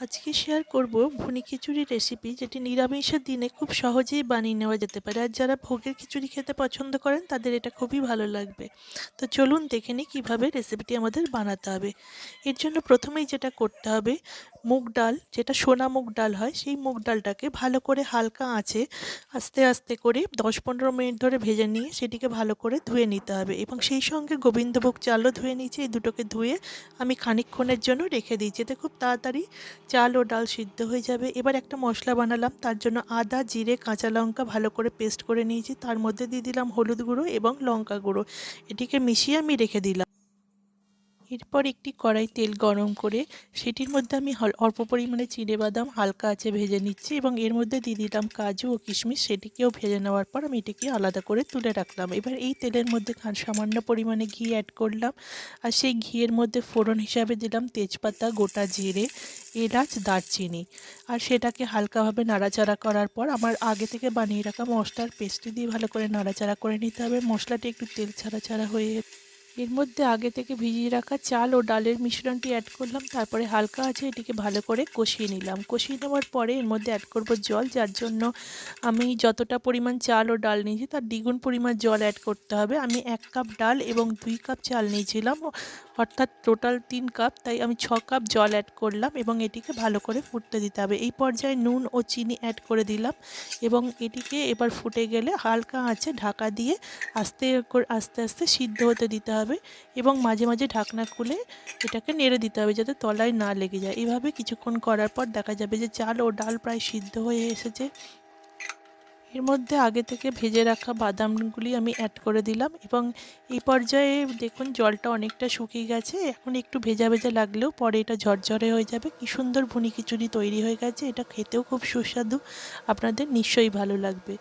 আজকে শেয়ার করব ভুনি খিচুড়ি রেসিপি যেটি নিরামিষের দিনে খুব সহজেই বানিয়ে নেওয়া যেতে পারে। আর যারা ভোগের খিচুড়ি খেতে পছন্দ করেন, তাদের এটা খুবই ভালো লাগবে। তো চলুন দেখে নিই কীভাবে রেসিপিটি আমাদের বানাতে হবে। এর জন্য প্রথমেই যেটা করতে হবে, মুগ ডাল, যেটা সোনা মুগ ডাল হয়, সেই মুগ ডালটাকে ভালো করে হালকা আঁচে আস্তে আস্তে করে দশ পনেরো মিনিট ধরে ভেজে নিয়ে সেটিকে ভালো করে ধুয়ে নিতে হবে। এবং সেই সঙ্গে গোবিন্দভোগ চালও ধুয়ে নিয়েছি, এই দুটোকে ধুয়ে আমি খানিকক্ষণের জন্য রেখে দিয়েছি এতে খুব তাড়াতাড়ি চাল ও ডাল সিদ্ধ হয়ে যাবে। এবার একটা মশলা বানালাম, তার জন্য আদা, জিরে, কাঁচা লঙ্কা ভালো করে পেস্ট করে নিয়েছি। তার মধ্যে দিয়ে দিলাম হলুদ গুঁড়ো এবং লঙ্কা গুঁড়ো। এটিকে মিশিয়ে আমি রেখে দিলাম। এরপর একটি কড়াই তেল গরম করে সেটির মধ্যে আমি অল্প পরিমাণে চিড়ে বাদাম হালকা আছে ভেজে নিচ্ছি এবং এর মধ্যে দিয়ে দিলাম কাজু ও কিশমিশ। সেটিকেও ভেজে নেওয়ার পর আমি এটিকে আলাদা করে তুলে রাখলাম। এবার এই তেলের মধ্যে সামান্য পরিমাণে ঘি অ্যাড করলাম আর সেই ঘিয়ের মধ্যে ফোড়ন হিসাবে দিলাম তেজপাতা, গোটা জিরে, এলাচ, দারচিনি আর সেটাকে হালকাভাবে নাড়াচাড়া করার পর আমার আগে থেকে বানিয়ে রাখা মশলার পেস্টটি দিয়ে ভালো করে নাড়াচাড়া করে নিতে হবে। মশলাটি একটু তেল ছাড়া ছাড়া হয়ে এর মধ্যে আগে থেকে ভিজিয়ে রাখা চাল ও ডালের মিশ্রণটি অ্যাড করলাম, তারপরে হালকা আছে এটিকে ভালো করে কষিয়ে নিলাম। কষিয়ে নেওয়ার পরে এর মধ্যে অ্যাড করব জল, যার জন্য আমি যতটা পরিমাণ চাল ও ডাল নিয়েছি তার দ্বিগুণ পরিমাণ জল অ্যাড করতে হবে। আমি এক কাপ ডাল এবং দুই কাপ চাল নিয়েছিলাম, অর্থাৎ টোটাল তিন কাপ, তাই আমি ছ কাপ জল অ্যাড করলাম এবং এটিকে ভালো করে ফুটতে দিতে হবে। এই পর্যায়ে নুন ও চিনি অ্যাড করে দিলাম এবং এটিকে এবার ফুটে গেলে হালকা আঁচে ঢাকা দিয়ে আস্তে আস্তে আস্তে সিদ্ধ হতে দিতে হবে। এবং মাঝে মাঝে ঢাকনা খুলে এটাকে নেড়ে দিতে হবে যাতে তলায় না লেগে যায়। এভাবে কিছুক্ষণ করার পর দেখা যাবে যে চাল ও ডাল প্রায় সিদ্ধ হয়ে এসেছে। এর মধ্যে আগে থেকে ভেজে রাখা বাদামগুলি আমি অ্যাড করে দিলাম এবং এই পর্যায়ে দেখুন জলটা অনেকটা শুকিয়ে গেছে। এখন একটু ভেজা ভেজা লাগলেও পরে এটা ঝরঝরে হয়ে যাবে। কি সুন্দর ভুনি খিচুড়ি তৈরি হয়ে গেছে। এটা খেতেও খুব সুস্বাদু। আপনাদের নিশ্চয়ই ভালো লাগবে।